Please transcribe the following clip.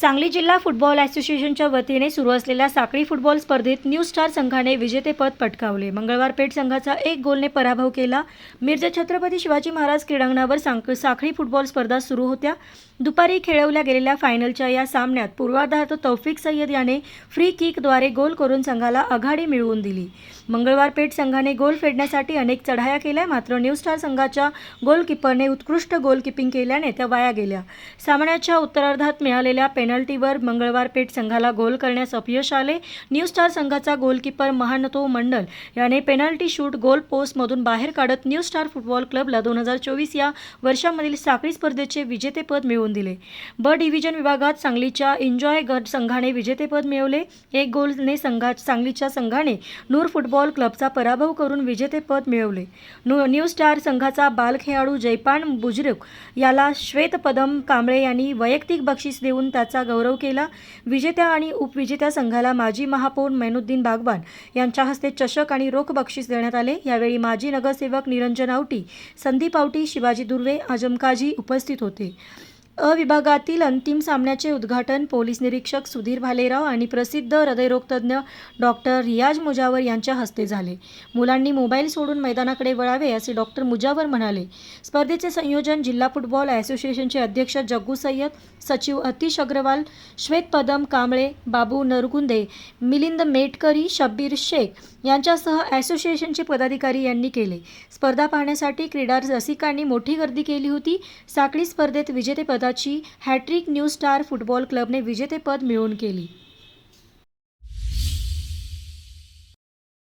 सांगली जिल्हा फुटबॉल असोसिएशनच्या वतीने सुरू असलेल्या साखळी फुटबॉल स्पर्धेत न्यू स्टार संघाने विजेतेपद पटकावले. मंगळवार पेठ संघाचा एक गोलने पराभव केला. मिर्झा छत्रपती शिवाजी महाराज क्रीडांगणावर सांक साखळी फुटबॉल स्पर्धा सुरू होत्या. दुपारी खेळवल्या गेलेल्या फायनलच्या या सामन्यात पूर्वार्धात तौफिक सय्यद याने फ्री किकद्वारे गोल करून संघाला आघाडी मिळवून दिली. मंगळवार पेठ संघाने गोल फेडण्यासाठी अनेक चढाया केल्या मात्र न्यू स्टार संघाच्या गोलकीपरने उत्कृष्ट गोलकीपिंग केल्याने त्या वाया गेल्या. सामन्याच्या उत्तरार्धात मिळालेल्या पेनल्टीवर मंगळवार पेठ संघाला गोल करण्यास अपयश आले. न्यू स्टार संघाचा गोलकीपर महानतो मंडल याने पेनल्टी शूट गोल पोस्टमधून बाहेर काढत न्यू स्टार फुटबॉल क्लबला दोन हजार चोवीस या वर्षामधील साखळी स्पर्धेचे विजेतेपद मिळवून दिले. ब डिव्हिजन विभागात सांगलीच्या एन्जॉय गट संघाने विजेतेपद मिळवले. एक गोलने संघा सांगलीच्या संघाने नूर फुटबॉल क्लबचा पराभव करून विजेतेपद मिळवले. न्यू न्यू स्टार संघाचा बाल खेळाडू जयपान बुजरुक याला श्वेतपदम कांबळे यांनी वैयक्तिक बक्षीस देऊन त्याचा गौरव केला. विजेत्या आणि उपविजेत्या संघाला माजी महापौर मैनुद्दीन बागवान यांच्या हस्ते चषक आणि रोख बक्षीस देण्यात आले. यावेळी माजी नगरसेवक निरंजन आवटी संदीप आवटी शिवाजी दुर्वे आजमकाजी उपस्थित होते. अ विभागातील अंतिम सामन्याचे उद्घाटन पोलीस निरीक्षक सुधीर भालेराव आणि प्रसिद्ध हृदयरोगतज्ञ डॉक्टर रियाज मुजावर यांच्या हस्ते झाले. मुलांनी मोबाईल सोडून मैदानाकडे वळावे असे डॉक्टर मुजावर म्हणाले. स्पर्धेचे संयोजन जिल्हा फुटबॉल असोसिएशनचे अध्यक्ष जग्गू सय्यद सचिव अतिश अग्रवाल श्वेत पदम कांबळे बाबू नरगुंदे मिलिंद मेटकरी शब्बीर शेख यांच्यासह असोसिएशनचे पदाधिकारी यांनी केले. स्पर्धा पाहण्यासाठी क्रीडा रसिकांनी मोठी गर्दी केली होती. साखळी स्पर्धेत विजेतेपदाची hat trick new star football क्लबने विजेतेपद मिळवून केली.